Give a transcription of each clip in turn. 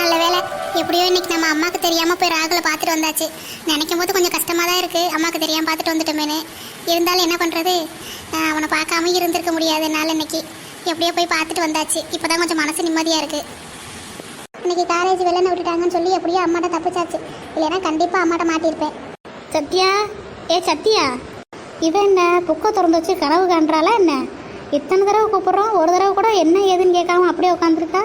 நல்ல வேலை எப்படியோ இன்னைக்கு நம்ம அம்மாவுக்கு தெரியாமல் போய் ராகுல பார்த்துட்டு வந்தாச்சு. நினைக்கும் போது கொஞ்சம் கஷ்டமாக தான் இருக்குது அம்மாவுக்கு தெரியாமல் பார்த்துட்டு வந்துட்டோமேனு இருந்தாலும் என்ன பண்ணுறது அவனை பார்க்காம இருந்திருக்க முடியாது என்னால் இன்னைக்கு எப்படியோ போய் பார்த்துட்டு வந்தாச்சு. இப்போ தான் கொஞ்சம் மனசு நிம்மதியாக இருக்குது இன்னைக்கு காலேஜ் வெளில விட்டுட்டாங்கன்னு சொல்லி எப்படியோ அம்மாட்ட தப்பிச்சாச்சு. இல்லைன்னா கண்டிப்பாக அம்மாட்ட மாட்டியிருப்பேன். சத்யா? ஏ சத்யா? இவன் என்ன? புக்கை திறந்து வச்சு கனவு காண்றாளா என்ன? இத்தனை தடவை கூப்பிட்றோம் ஒரு தடவை கூட என்ன ஏதுன்னு கேட்காம அப்படியே உட்காந்துருக்கா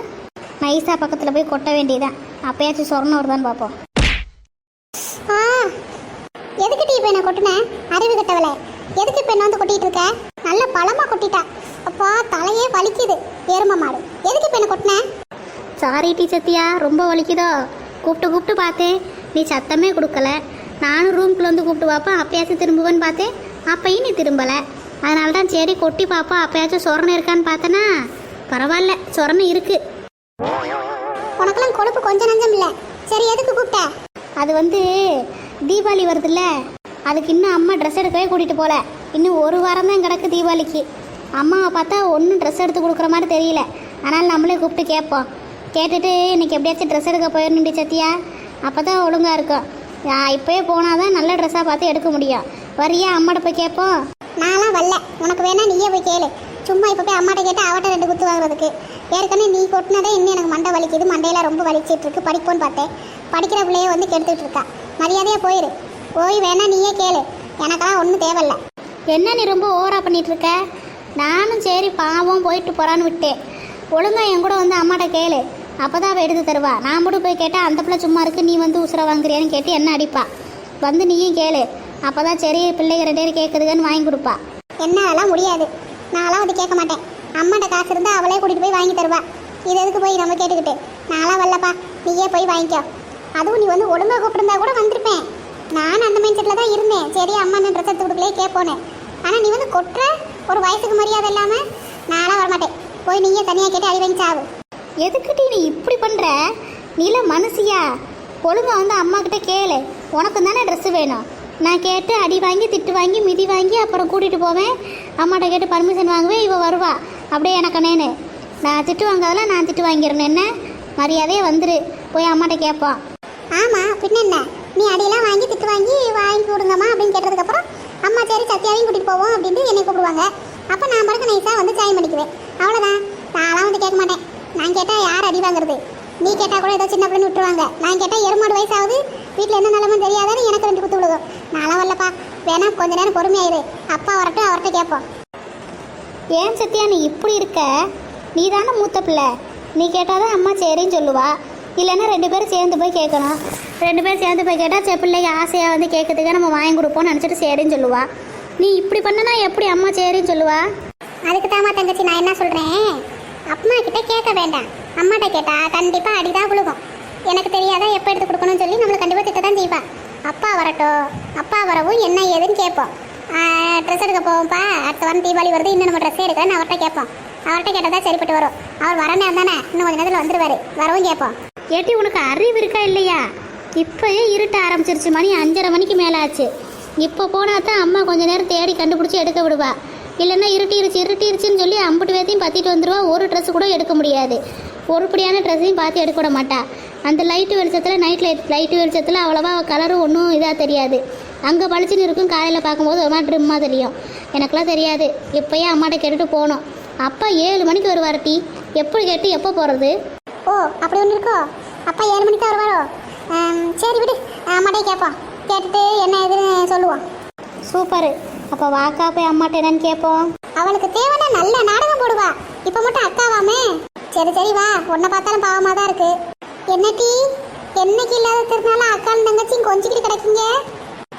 நைஸா பக்கத்தில் போய் கொட்ட வேண்டியதான் அப்பயாச்சும் சொரணம் வருதான்னு பார்ப்போம் ஆ எதுக்கு டீ என்ன கொட்டினேன் அறிவு கட்டவளே. எதுக்கு இப்போ என்ன வந்து கொட்டிகிட்டு இருக்க? நல்ல பழமா கொட்டிட்டா. அப்பா தலையே வலிக்குது. எரும மாடு. எதுக்கு இப்போ என்ன கொட்டினேன் சாரி டீ சத்தியா ரொம்ப வலிக்குதோ? கூப்பிட்டு கூப்பிட்டு பார்த்தேன். நீ சத்தமே கொடுக்கல. நானும் ரூம்குள்ளே வந்து கூப்பிட்டு பார்ப்பேன் அப்பயாச்சும் திரும்புவேன்னு பார்த்தேன். அப்பையும் நீ திரும்பலை. அதனால தான் சரி கொட்டி பார்ப்போம் அப்பயாச்சும் சொரணை இருக்கான்னு பார்த்தேன்னா பரவாயில்ல. சொரணம் இருக்குது உனக்கெல்லாம் கொழுப்பு கொஞ்சம் நஞ்சம் இல்லை. சரி எதுக்கு கூப்பிட்ட? அது வந்து தீபாவளி வருதுல்ல. அதுக்கு இன்னும் அம்மா ட்ரெஸ் எடுக்கவே கூட்டிகிட்டு போகல இன்னும் ஒரு வாரம் தான் கிடக்கு தீபாவளிக்கு. அம்மாவை பார்த்தா ஒன்றும் ட்ரெஸ் எடுத்து கொடுக்குற மாதிரி தெரியல. ஆனால் நம்மளே கூப்பிட்டு கேட்போம். கேட்டுட்டு இன்னைக்கு எப்படியாச்சும் ட்ரெஸ் எடுக்க போயிடணுண்டி சத்தியா அப்போ தான் ஒழுங்காக இருக்கும் இப்போயே போனால் தான் நல்ல ட்ரெஸ்ஸாக பார்த்து எடுக்க முடியும். வரியா அம்மாட்ட போய் கேட்போம். நான்லாம் வரல. உனக்கு வேணா நீயே போய் கேளு. சும்மா இப்போ போய் அம்மாட்ட கேட்டு அவட்ட ரெண்டு குத்து வாங்குறதுக்கு. ஏற்கனவே நீ கொட்டினதே இன்னும் எனக்கு மண்டை வலிக்குது. மண்டையில ரொம்ப வலிச்சிட்டு இருக்கு. படிப்போன்னு பார்த்தேன். படிக்கிற பிள்ளைய வந்து கெடுத்துட்டு இருக்கா. மரியாதையா போயிரு. போய் வேணா நீயே கேளு. எனக்கெல்லாம் ஒன்றும் தேவையில்ல. என்ன நீ ரொம்ப ஓவரா பண்ணிட்டு இருக்க? நானும் சரி பாவம் போயிட்டு போறான்னு விட்டேன். ஒழுங்கா என் கூட வந்து அம்மாட்ட கேளு. அப்பதான் அவ எடுத்து தருவா. நான் மட்டும் போய் கேட்டா அந்த பிள்ளை சும்மா இருக்கு நீ வந்து உசுர வாங்குறியான்னு கேட்டு என்ன அடிப்பா? வந்து நீயும் கேளு. அப்பதான் சரி பிள்ளைங்க ரெண்டு பேரும் கேட்குதுன்னு வாங்கி கொடுப்பா. என்னாலாம் முடியாது. நான்லாம் வந்து கேட்க மாட்டேன். அம்மாட்ட காசு இருந்தால் அவளே கூட்டிகிட்டு போய் வாங்கி தருவா. இது எதுக்கு போய் நம்ம கேட்டுக்கிட்டு? நான்லாம் வரலப்பா நீயே போய் வாங்கிக்கோ. அதுவும் நீ வந்து ஒழுங்காக கூப்பிட்டுருந்தா கூட வந்திருப்பேன். நான் அந்த மைண்ட் செட்டில் தான் இருந்தேன். சரி அம்மா நான் ட்ரெஸ் எடுத்து கொடுக்கலையே கேட்போன்னு ஆனால் நீ வந்து கொட்டுற ஒரு வயசுக்கு மரியாதை இல்லாமல் நான்லாம் வரமாட்டேன். போய் நீயே தனியாக கேட்டு அடி வாங்கி சாவு. எதுக்கிட்டி நீ இப்படி பண்ணுற நீல மனுஷியா? ஒழுங்காக வந்து அம்மாக்கிட்ட கேளு. உனக்கு தானே ட்ரெஸ்ஸு வேணும். நான் கேட்டு அடி வாங்கி திட்டு வாங்கி மிதி வாங்கி அப்புறம் கூட்டிகிட்டு போவேன். அம்மாட்ட கேட்டு பர்மிஷன் வாங்குவேன் இவ வருவா. அப்படியே எனக்கு நேனு நான் திட்டு வாங்காதெல்லாம் நான் திட்டு வாங்கிடணும் என்ன மரியாதையே வந்துரு. போய் அம்மாட்ட கேட்போம் ஆமாம் பின்ன என்ன? நீ அடியெல்லாம் வாங்கி திட்டு வாங்கி வாங்கி கொடுங்கம்மா அப்படின்னு கேட்டதுக்கப்புறம் அம்மா சரி சத்தியாவையும் கூட்டிகிட்டு போவோம் அப்படின்ட்டு என்னை கூப்பிடுவாங்க. அப்போ நான் பிறகு நைஸாக வந்து சாயம் பண்ணிக்குவேன். அவ்வளோதான் நான்லாம் வந்து கேட்க மாட்டேன். நான் கேட்டால் யார் அடி வாங்குறது? நீ கேட்டால் கூட ஏதோ சின்ன பிள்ளைன்னு விட்டுருவாங்க. நான் கேட்டால் எருமாடு வயசாகுது. வீட்டில் என்ன நிலமும் தெரியாதான்னு எனக்கு ரெண்டு குத்து விழுகும். நான்லாம் வரலப்பா. வேணா கொஞ்ச நேரம் பொறுமையாயிரு அப்பா வரட்டும் அவர்கிட்ட கேட்போம். ஏன் சத்யா நீ இப்படி இருக்க? நீ தானே மூத்த பிள்ளை. நீ கேட்டால் தான் அம்மா சரின்னு சொல்லுவா. இல்லைன்னா ரெண்டு பேரும் சேர்ந்து போய் கேட்கணும். ரெண்டு பேரும் சேர்ந்து போய் கேட்டால் சே பிள்ளைக்கு ஆசையாக வந்து கேட்கறதுக்கு நம்ம வாங்கி கொடுப்போம்னு நினச்சிட்டு சரின்னு சொல்லுவா. நீ இப்படி பண்ணனா எப்படி அம்மா சரின்னு சொல்லுவா? அதுக்கு தாமா தங்கச்சி நான் என்ன சொல்கிறேன் அம்மா கிட்ட கேட்க வேண்டாம். அம்மாட்ட கேட்டால் கண்டிப்பாக அடிதான் விழுகும். எனக்கு தெரியாதா எப்போ எடுத்து கொடுக்கணும்னு சொல்லி நம்மளுக்கு கண்டிப்பாக திட்ட தான் செய்வா. அப்பா வரட்டும். அப்பா வரவும் என்ன ஏதுன்னு கேட்போம். ட்ரெஸ் எடுக்க போவோம்ப்பா. அடுத்த வாரம் தீபாவளி வருது இன்னும் நம்ம ட்ரெஸ்ஸே எடுக்கலன்னு அவர்கிட்ட கேட்போம். அவர்கிட்ட கேட்டால் தான் சரிப்பட்டு வரும். அவர் வர நேரம் தானே இன்னும் கொஞ்ச நேரத்தில் வந்துடுவார் வரவும் கேட்போம். ஏட்டி உனக்கு அறிவு இருக்கா இல்லையா? இப்போயே இருட்ட ஆரம்பிச்சிருச்சு மணி அஞ்சரை மணிக்கு மேலே ஆச்சு இப்போ போனால் தான் அம்மா கொஞ்சம் நேரம் தேடி கண்டுபிடிச்சி எடுக்க விடுவா. இல்லைன்னா இருட்டிருச்சு இருட்டிருச்சுன்னு சொல்லி அம்புட்டு வேத்தையும் பற்றிட்டு வந்துடுவா ஒரு ட்ரெஸ் கூட எடுக்க முடியாது. ஒருபடியான ட்ரெஸ்ஸையும் பார்த்து எடுக்க விட மாட்டா. அந்த லைட்டு வெளிச்சத்தில் நைட் லைட் லைட்டு வெளிச்சத்தில் அவ்வளோவா கலரும் ஒன்றும் இதாக தெரியாது. அங்கே பளிச்சுன்னு இருக்கும் காலையில் பார்க்கும்போது ஒரு மாதிரி ட்ரிம்மாக தெரியும். எனக்கெல்லாம் தெரியாது. இப்போயே அம்மாட்ட கேட்டுட்டு போகணும். அப்பா ஏழு மணிக்கு வருவார் டீ. எப்படி கேட்டு எப்போ போகிறது ஓ அப்படி ஒன்று இருக்கோ? அப்பா ஏழு மணிக்கு தான் வருவாரோ? சரி விடு. அம்மாட்டே கேட்போம். கேட்டுட்டு என்ன ஏதுன்னு சொல்லுவோம். சூப்பர். அப்போ வாக்கா போய் அம்மாட்ட என்னன்னு கேட்போம். அவளுக்கு தேவைன்னா நல்ல நாடகம் போடுவா. இப்ப மட்டும் அக்காவாமே. சரி சரி வா. உன்னை பார்த்தாலும் பாவமா தான் இருக்கு. என்ன டீ? என்னைக்கு இல்லாத திருநாள அக்காலும் தங்கச்சியும் கொஞ்சிக்கிட்டு கிடைக்கீங்க?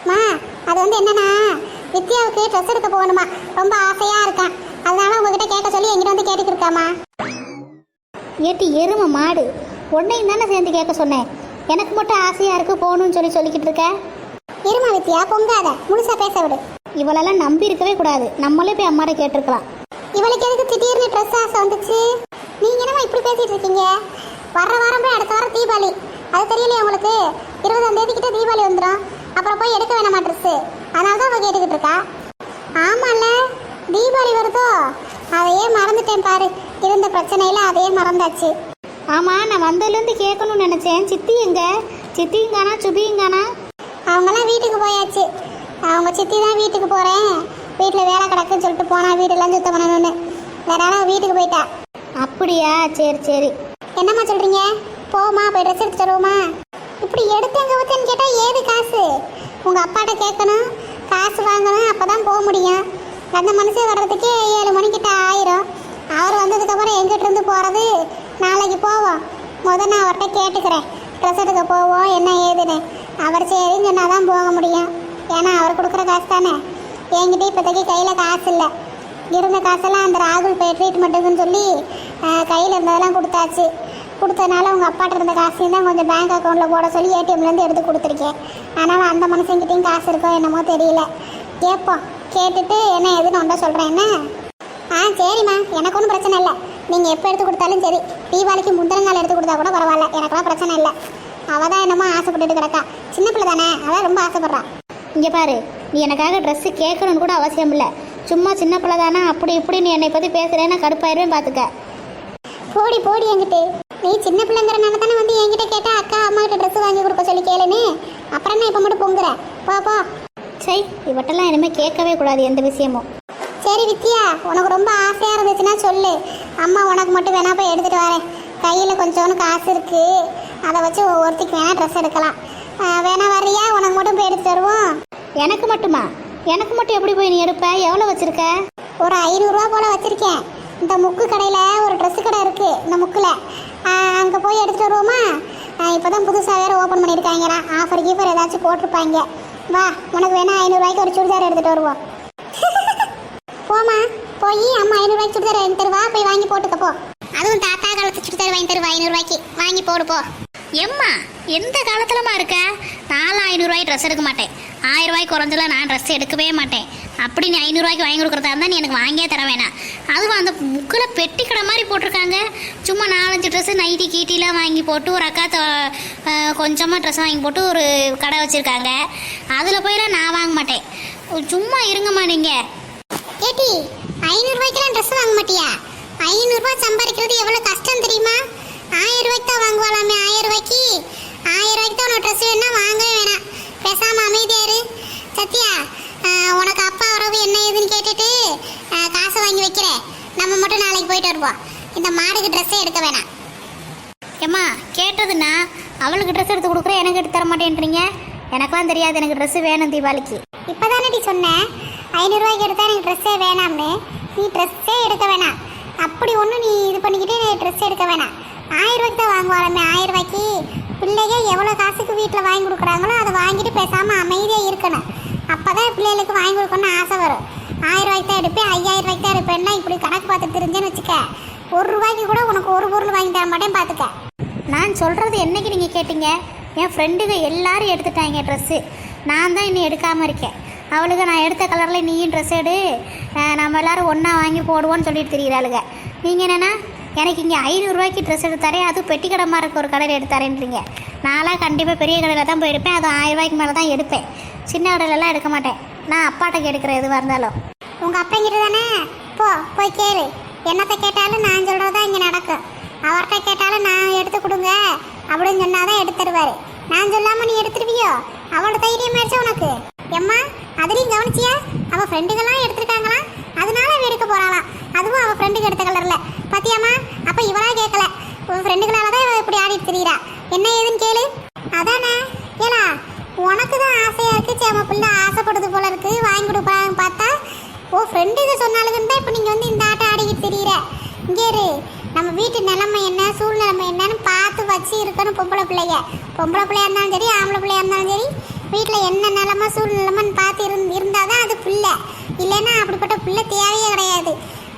மா அது வந்து என்னன்னா வித்யாவுக்கு ட்ரெஸ் எடுக்க போகணுமா? ரொம்ப ஆசையா இருக்கான். அதனால உங்ககிட்ட கேட்க சொல்லி எங்கிட்ட வந்து கேட்டுக்கிட்டு இருக்காமா ஏட்டி எருமை மாடு. உன்னையும் தானே சேர்ந்து கேட்க சொன்னேன். எனக்கு மட்டும் ஆசையாக இருக்கு போகணும்னு சொல்லி சொல்லிக்கிட்டு இருக்க? இருமா வித்யா பொங்காத. முழுசா பேச விடு. இவளெல்லாம் நம்பி இருக்கவே கூடாது. நம்மளே போய் அம்மாட்ட கேட்டிருக்கலாம். இவளுக்கு எதுக்கு திடீர்னு ட்ரெஸ் ஆசை வந்துச்சு? நீங்க என்னமா இப்படி பேசிட்டு இருக்கீங்க? வர்ற வாரம் போய் அடுத்த வாரம் தீபாவளி. அது தெரியலையா உங்களுக்கு? இருபதாம் தேதி கிட்ட தீபாவளி வந்துடும் அப்புறம் போய் எடுக்க வேணாமா ட்ரெஸ்ஸு அதனால தான் அவள் கேட்டுக்கிட்டு இருக்கா. ஆமாம்ல தீபாவளி வருதோ? அதையே மறந்துட்டேன் பாரு. இருந்த பிரச்சனையில் அதையே மறந்தாச்சு. ஆமாம் நான் வந்ததுலேருந்து கேட்கணும்னு நினச்சேன். சித்தி எங்க? சித்தியும் காணா அவங்கெல்லாம் வீட்டுக்கு போயாச்சு. அவங்க சித்தி தான் வீட்டுக்கு போகிறேன் வீட்டில் வேலை கிடக்குன்னு சொல்லிட்டு போனா வீடெல்லாம் சுத்தம் பண்ணணும்னு. வேற வீட்டுக்கு போயிட்டா. அப்படியா? சரி சரி. என்னம்மா சொல்கிறீங்க போமா போய் ட்ரெஸ் எடுத்து தருவோமா இப்படி எடுத்து எங்கே ஊற்றுன்னு கேட்டால் ஏது காசு? உங்கள் அப்பாட்ட கேட்கணும் காசு வாங்கணும் அப்போ தான் போக முடியும். அந்த மனுஷன் வர்றதுக்கே ஏழு மணிக்கிட்ட ஆயிரும். அவர் வந்ததுக்கப்புறம் எங்கிட்ட இருந்து போகிறது நாளைக்கு போவோம். முத நான் அவர்கிட்ட கேட்டுக்கிறேன். ட்ரெஸ் எடுக்க போவோம் என்ன ஏதுன்னு. அவர் சரின்னு சொன்னால் தான் போக முடியும். ஏன்னா அவர் கொடுக்குற காசு தானே. என்கிட்ட இப்போதைக்கு கையில் காசு இல்லை. இருந்த காசெல்லாம் அந்த ராகுல் போய் ட்ரீட்மெண்ட்டுக்குன்னு சொல்லி கையில் இருந்ததெல்லாம் கொடுத்தாச்சு. கொடுத்தனால உங்கள் அப்பாட்ட இருந்த காசையும் தான் கொஞ்சம் பேங்க் அக்கௌண்ட்டில் போட சொல்லி ஏடிஎம்லேருந்து எடுத்து கொடுத்துருக்கேன். ஆனால் அந்த மனுஷங்கிட்டையும் காசு இருக்கோ என்னமோ தெரியல. கேட்போம். கேட்டுட்டு என்ன எதுன்னு ஒன்றை சொல்கிறேன் என்ன? ஆ சரிம்மா. எனக்கு ஒன்றும் பிரச்சனை இல்லை. நீங்கள் எப்போ எடுத்து கொடுத்தாலும் சரி. தீபாவளிக்கு முந்தின நாள் எடுத்து கொடுத்தா கூட பரவாயில்ல. எனக்கெல்லாம் பிரச்சனை இல்லை. அவள் தான் என்னமோ ஆசைப்பட்டுட்டு கிடக்கா. சின்ன பிள்ளை தானே. அதான் ரொம்ப ஆசைப்பட்றான் இங்கே பாரு. நீ எனக்காக ட்ரெஸ்ஸு கேட்கணும்னு கூட அவசியம் இல்லை. சும்மா சின்ன பிள்ளை தானே? அப்படி இப்படி நீ என்னை பற்றி பேசுகிறேன்னா கடுப்பாயிருவேன் பார்த்துக்க போடி போடி என்கிட்ட. நீ சின்ன பிள்ளைங்கிறனால தானே வந்து என்கிட்ட கேட்டா அக்கா அம்மா கிட்ட ட்ரெஸ் வாங்கி கொடுக்க சொல்லி கேளுன்னு? அப்புறம் என்ன இப்போ மட்டும் பொங்குற? போ போ. சை இவட்டெல்லாம் இனிமேல் கேட்கவே கூடாது எந்த விஷயமும். சரி வித்யா உனக்கு ரொம்ப ஆசையாக இருந்துச்சுன்னா சொல்லு. அம்மா உனக்கு மட்டும் வேணா போய் எடுத்துட்டு வரேன். கையில் கொஞ்சோண்டு காசு இருக்கு. அதை வச்சு ஒருத்திக்கு வேணா ட்ரெஸ் எடுக்கலாம். வேணா வர்றியா? உனக்கு மட்டும் போய் எடுத்து தருவோம் எனக்கு மட்டுமா? எனக்கு மட்டும் எப்படி போய் நீ எடுப்ப? எவ்வளோ வச்சிருக்க? ஒரு ஐநூறுரூவா போல் வச்சுருக்கேன். இந்த முக்கு கடையில் ஒரு ட்ரெஸ் கடை இருக்குது இந்த முக்கில். அங்கே போய் எடுத்துகிட்டு வருவோமா? இப்போ தான் புதுசாக வேறு ஓப்பன் பண்ணியிருக்காங்கடா ஆஃபர் கீஃபர் ஏதாச்சும் போட்டிருப்பாங்க. வா உனக்கு வேணால் ஐநூறுரூவாய்க்கு ஒரு சுடிதார் எடுத்துகிட்டு வருவோம். போமா போய் அம்மா ஐநூறுரூவாய்க்கு சுடிதார் வாங்கி தருவா? போய் வாங்கி போட்டுக்க போ. அதுவும் தாத்தா காலத்து சுடிதார் வாங்கி தருவா ஐநூறுரூவாய்க்கு வாங்கி போடுப்போ எம்மா எந்த காலத்துலமா இருக்க? நாலு ஐநூறுரூவாய்க்கு ட்ரெஸ் எடுக்க மாட்டேன். ஆயிரம் ரூபாய்க்கு குறைஞ்சல நான் ட்ரெஸ் எடுக்கவே மாட்டேன். அப்படி நீ ஐநூறுரூவாய்க்கு வாங்கி கொடுக்குறதா இருந்தால் நீ எனக்கு வாங்கியே தர வேணாம். அதுவும் அந்த புக்கில் பெட்டி கடை மாதிரி போட்டிருக்காங்க. சும்மா நாலஞ்சு ட்ரெஸ்ஸு நைட்டி கீட்டிலாம் வாங்கி போட்டு ஒரு அக்கா கொஞ்சமாக ட்ரெஸ் வாங்கி போட்டு ஒரு கடை வச்சுருக்காங்க. அதில் போயெல்லாம் நான் வாங்க மாட்டேன். சும்மா இருங்கம்மா நீங்கள் ஏட்டி ஐநூறுரூவாய்க்கெல்லாம் ட்ரெஸ் வாங்க மாட்டியா? ஐநூறுரூவா சம்பாதிக்கிறது எவ்வளோ கஷ்டம் தெரியுமா? ஆயிரம் ரூபாய்க்கு தான் வாங்குவாளாமே ஆயிரம் ரூபாய்க்கு ஆயிரம் ரூபாய்க்கு தான் உனக்கு ட்ரெஸ் வேணா வாங்கவே வேணாம். பேசாமல் அமைதியாரு சத்யா உனக்கு அப்பா வரவு என்ன ஏதுன்னு கேட்டுட்டு காசை வாங்கி வைக்கிறேன் நம்ம மட்டும் நாளைக்கு போயிட்டு வருவோம். இந்த மாடுக்கு ட்ரெஸ்ஸே எடுக்க வேணாம். ஏம்மா கேட்டதுன்னா அவளுக்கு ட்ரெஸ் எடுத்து கொடுக்குறேன் எனக்கு எடுத்து தர மாட்டேன்றீங்க? எனக்கெல்லாம் தெரியாது எனக்கு ட்ரெஸ் வேணும் தீபாவளிக்கு. இப்போதானடி சொன்னேன். ஐநூறுரூவாய்க்கு எடுத்தா எனக்கு ட்ரெஸ்ஸே வேணாம்னு. நீ ட்ரெஸ்ஸே எடுக்க வேணாம். அப்படி ஒன்றும் நீ இது பண்ணிக்கிட்டு ட்ரெஸ் எடுக்க வேணாம். ஆயிரம் ரூபாய்க்கு தான் வாங்குவாளமே ஆயிரம் ரூபாய்க்கு பிள்ளைங்க எவ்வளோ காசுக்கு வீட்டில் வாங்கி கொடுக்குறாங்களோ அதை வாங்கிட்டு பேசாமல் அமைதியாக இருக்கணும். தான் பிள்ளைகளுக்கு வாங்கி கொடுக்கணும்னு ஆசை வரும். ஆயிரம் ரூபாய்க்கு தான் எடுப்பேன் ஐயாயிரம் ரூபாய்க்கு தான் எடுப்பேன்னா இப்படி கணக்கு பார்த்து தெரிஞ்சேன்னு வச்சுக்க. ஒரு ரூபாய்க்கு கூட உனக்கு ஒரு பொருள் வாங்கி தர மாட்டேன் பார்த்துக்க நான் சொல்கிறது என்னைக்கு நீங்கள் கேட்டீங்க? என் ஃப்ரெண்டுங்க எல்லாரும் எடுத்துட்டாங்க ட்ரெஸ்ஸு நான் தான் இன்னும் எடுக்காமல் இருக்கேன். அவளுக்கு நான் எடுத்த கலரில் நீயும் ட்ரெஸ் எடு. நம்ம எல்லாரும் ஒன்றா வாங்கி போடுவோன்னு சொல்லிட்டு தெரியுறாளுங்க நீங்கள் என்னென்னா எனக்கு இங்கே ஐநூறுரூவாய்க்கு ட்ரெஸ் எடுத்தாரே அது அதுவும் பெட்டி கடை மாதிரி இருக்க ஒரு கடையில் எடுத்தாரேன்றீங்க நான்லாம் கண்டிப்பாக பெரிய கடையில் தான் போய் எடுப்பேன். அது ஆயிரம் ரூபாய்க்கு மேலே தான் எடுப்பேன். சின்ன கடையிலலாம் எடுக்க மாட்டேன். நான் அப்பாட்ட கெடுக்கிற எதுவாக இருந்தாலும். உங்கள் அப்பங்கிட்ட தானே? போ போய் கேளு. என்னத்தை கேட்டாலும் நான் சொல்கிறது தான் இங்கே நடக்கும். அவர்கிட்ட கேட்டாலும் நான் எடுத்து கொடுங்க. அப்படின்னு சொன்னாதான் தான் எடுத்துருவார் நான் சொல்லாமல் நீ எடுத்துருவியோ? அவளோட தைரியம் ஆயிடுச்சு உனக்கு? எம்மா அதுலேயும் கவனிச்சியா? அவள் ஃப்ரெண்டுகள்லாம் எடுத்துருக்காங்களாம் அதனால அவள் எடுக்க போகிறாளாம் அதுவும் அவள் ஃப்ரெண்டுக்கு எடுத்த கலரில் பார்த்தியாம்மா அப்போ இவளாக கேட்கல உன் ஃப்ரெண்டுகளால் தான் இவள் இப்படி ஆடிட்டு திரியிறா. என்ன ஏதுன்னு கேளு அதானே ஏலா உனக்கு தான் ஆசையா இருக்கு சேம பிள்ளை ஆசைப்படுது போல இருக்கு வாங்கி கொடுப்பாங்க பார்த்தா ஓ ஃப்ரெண்டுங்க சொன்னாலுன்னு தான் இப்போ நீங்கள் வந்து இந்த ஆட்டம் ஆடிக்கிட்டு தெரியுற. இங்கே இரு. நம்ம வீட்டு நிலைமை என்ன சூழ்நிலைமை என்னன்னு பார்த்து வச்சு இருக்கணும் பொம்பளை பிள்ளைங்க பொம்பளை பிள்ளையா இருந்தாலும் சரி ஆம்பளை பிள்ளையா இருந்தாலும் சரி வீட்டில் என்ன நிலமை சூழ்நிலைமைன்னு பார்த்து இருந் இருந்தால் தான் அது பிள்ளை. இல்லைன்னா அப்படிப்பட்ட பிள்ளை தேவையே கிடையாது.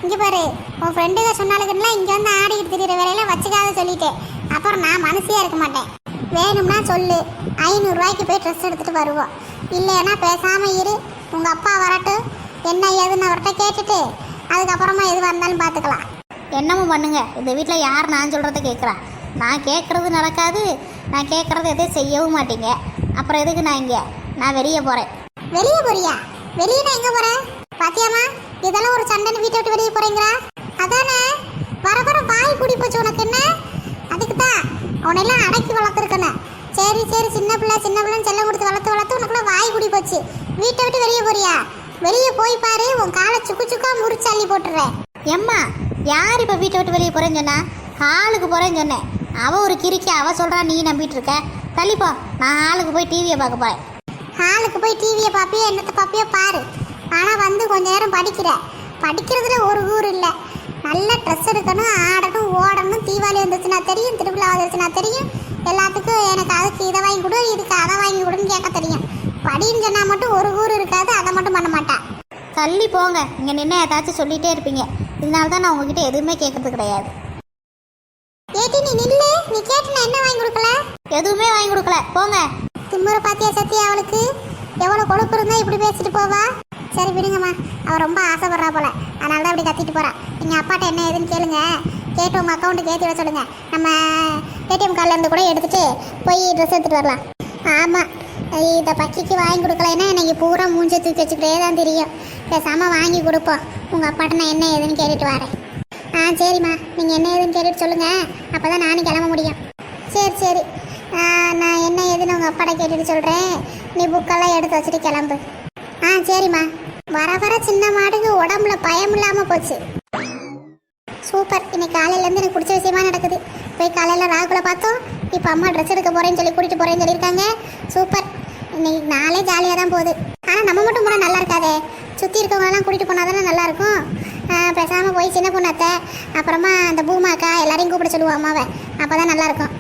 இங்கே பாரு. உன் ஃப்ரெண்டுங்க சொன்னாலுக்குன்னா இங்கே வந்து ஆடிக்கிட்டு திரியிற வேலையில வச்சுக்காத சொல்லிட்டேன். அப்புறம் நான் மனசியாக இருக்க மாட்டேன். வேணும்னா சொல்லு. ஐநூறுரூவாய்க்கு போய் ட்ரெஸ் எடுத்துகிட்டு வருவோம். இல்லைன்னா பேசாமல் இரு. உங்கள் அப்பா வரட்டும். என்ன ஏதுன்னு அவர்கிட்ட கேட்டுட்டு அதுக்கப்புறமா எதுவாக இருந்தாலும் பார்த்துக்கலாம். என்னமோ பண்ணுங்க. இந்த வீட்டில் யார் நான் சொல்கிறத கேட்குறா நான் கேட்குறது நடக்காது. நான் கேட்குறது எதையும் செய்யவும் மாட்டீங்க. அப்புறம் எதுக்கு நான் இங்கே? நான் வெளியே போகிறேன் வெளியே போறியா? வெளியே நான் எங்கே போகிறேன் பாத்தியாம்மா இதெல்லாம் ஒரு சண்டைன்னு வீட்டை விட்டு வெளியே போகிறீங்களா அதானே வர வர வாய் கூடி போச்சு உனக்கு என்ன? அதுக்கு தான் உன்னெல்லாம் அடக்கி வளர்த்துருக்கணும் சரி சரி சின்ன பிள்ளை சின்ன பிள்ளைன்னு செல்லம் கொடுத்து வளர்த்து வளர்த்து உனக்குள்ள வாய் குடி போச்சு. வீட்டை விட்டு வெளியே போறியா? வெளியே போய் பாரு உன் காலை சுக்கு சுக்கா முறிச்சு அள்ளி போட்டுறேன். எம்மா யார் இப்போ வீட்டை விட்டு வெளியே போகிறேன்னு சொன்னா? ஹாலுக்கு போகிறேன்னு சொன்னேன். அவள் ஒரு கிறுக்கி அவள் சொல்கிறா நீ நம்பிட்டு இருக்க. தள்ளிப்போ நான் ஹாலுக்கு போய் டிவியை பார்க்க போகிறேன் ஹாலுக்கு போய் டிவியை பார்ப்பியோ என்னத்தை பார்ப்பியோ பாரு. ஆனால் வந்து கொஞ்ச நேரம் படிக்கிற. படிக்கிறதுல ஒரு ஊர் இல்லை. நல்ல ட்ரெஸ் எடுக்கணும் ஆடணும் ஓடணும். தீபாவளி வந்துச்சுன்னா தெரியும் திருவிழா வந்துச்சுன்னா தெரியும். எல்லாத்துக்கும் எனக்கு அதுக்கு இதை வாங்கி கொடு இதுக்கு அதை வாங்கி கொடுன்னு கேட்க தெரியும். படின்னு சொன்னால் மட்டும் ஒரு ஊர் இருக்காது அதை மட்டும் பண்ண மாட்டா. தள்ளி போங்க. இங்கே நின்று ஏதாச்சும் சொல்லிகிட்டே இருப்பீங்க. இதனால தான் நான் உங்ககிட்ட எதுவுமே கேட்கறது கிடையாது. ஏட்டி நீ நில்லு. நீ கேட்டு நான் என்ன வாங்கி கொடுக்கல? எதுவுமே வாங்கி கொடுக்கல. போங்க. திமுறை பாத்தியா சத்தியா அவளுக்கு? எவ்வளோ கொழுப்பு இருந்தா இப்படி பேசிட்டு போவா? சரி விடுங்கம்மா. அவ ரொம்ப ஆசைப்படுறா போல. அதனால தான் இப்படி கத்திட்டு போறா. நீங்க அப்பாட்ட என்ன ஏதுன்னு கேளுங்க. கேட்டு உங்க அக்கௌண்ட்டுக்கு ஏற்றி விட சொல்லுங்க. நம்ம ஏடிஎம் கார்டில் இருந்து கூட எடுத்துட்டு போய் ட்ரெஸ் எடுத்துட்டு வரலாம். ஆமா. இதை பக்கிக்கு வாங்கி கொடுக்கலன்னா எனக்கு பூரா மூஞ்ச தூக்கி வச்சுக்கிட்டே தான் தெரியும். பேசாமல் வாங்கி கொடுப்போம் உங்கள் அப்பாட்ட நான் என்ன ஏதுன்னு கேட்டுட்டு வரேன். ஆ சரிம்மா. நீங்கள் என்ன ஏதுன்னு கேட்டுட்டு சொல்லுங்கள் அப்போ தான் நானும் கிளம்ப முடியும். சரி சரி. நான் என்ன ஏதுன்னு உங்கள் அப்பாட்ட கேட்டுட்டு சொல்கிறேன் நீ புக்கெல்லாம் எடுத்து வச்சுட்டு கிளம்பு. ஆ சரிம்மா. வர வர சின்ன மாடுக்கு உடம்புல பயம் இல்லாமல் போச்சு. சூப்பர். இன்னைக்கு காலையிலேருந்து எனக்கு பிடிச்ச விஷயமா நடக்குது. போய் காலையில் ராகுல பார்த்தோம். இப்போ அம்மா ட்ரெஸ் எடுக்க போகிறேன்னு சொல்லி கூட்டிகிட்டு போகிறேன்னு சொல்லியிருக்காங்க. சூப்பர் இன்னைக்கு நாளே ஜாலியாக தான் போகுது. ஆனால் நம்ம மட்டும் போனால் நல்லா இருக்காதே. சுற்றி இருக்கவங்களெல்லாம் கூட்டிகிட்டு போனால் தானே நல்லாயிருக்கும் பேசாமல் போய் சின்ன பொண்ணத்தை அப்புறமா அந்த பூமாக்கா எல்லாரையும் கூப்பிட சொல்லுவோம் அம்மாவை. அப்போ தான் நல்லாயிருக்கும்